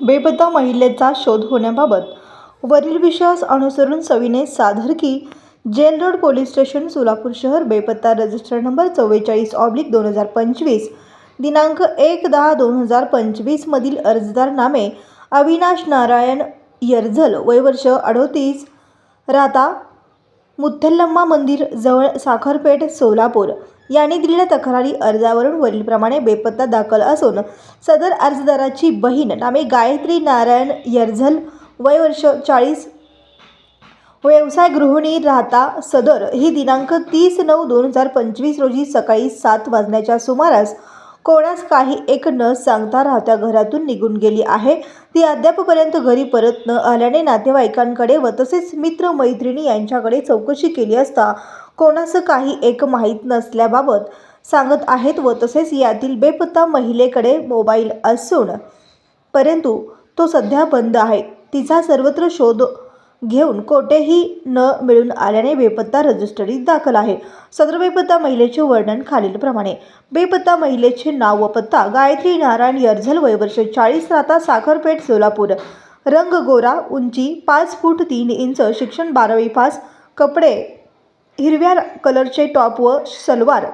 बेपत्ता महिलेचा शोध होण्याबाबत वरील विश्वास अनुसरून सविने सादर की jail road police station Solapur शहर बेपत्ता रजिस्टर नंबर चव्वेचाळीस ऑब्लिक दोन हजार पंचवीस दिनांक एक दहा दोन हजार पंचवीसमधील अर्जदार नामे अविनाश नारायण यरझल वयवर्ष अडोतीस राहता मुथ्थल्लम्मा मंदिर जवळ साखरपेठ सोलापूर. यांनी दिलेल्या तक्रारी अर्जावरून वरीलप्रमाणे बेपत्ता दाखल असून सदर अर्जदाराची बहीण नामे गायत्री नारायण यरझल वय वर्ष चाळीस. व्यवसाय गृहिणी राहता सदर ही दिनांक तीस नऊ दोन हजार पंचवीस रोजी सकाळी सात वाजण्याच्या सुमारास कोणास काही एक न सांगता राहत्या घरातून निघून गेली आहे. ती अद्यापपर्यंत घरी परत न आल्याने नातेवाईकांकडे व तसेच मित्र मैत्रिणी यांच्याकडे चौकशी केली असता कोणास काही एक माहीत नसल्याबाबत सांगत आहेत व तसेच यातील बेपत्ता महिलेकडे मोबाईल असून परंतु तो सध्या बंद आहे. तिचा सर्वत्र शोध घेऊन कोठेही न मिळून आल्याने बेपत्ता रजिस्टरीत दाखल आहे. सदर बेपत्ता महिलेचे वर्णन खालीलप्रमाणे. बेपत्ता महिलेचे नाव व पत्ता गायत्री नारायण यरझल वयवर्ष चाळीस राहता साखरपेठ सोलापूर. रंग गोरा उंची पाच फूट तीन इंच शिक्षण बारावी पास कपडे हिरव्या कलरचे टॉप व सलवार.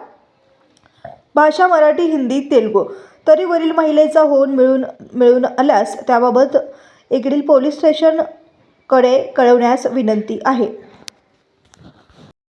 भाषा मराठी हिंदी तेलुगू. तरी वरील महिलेचा होऊन मिळून मिळून आल्यास त्याबाबत इकडील पोलीस कडे कळवण्यास विनंती आहे.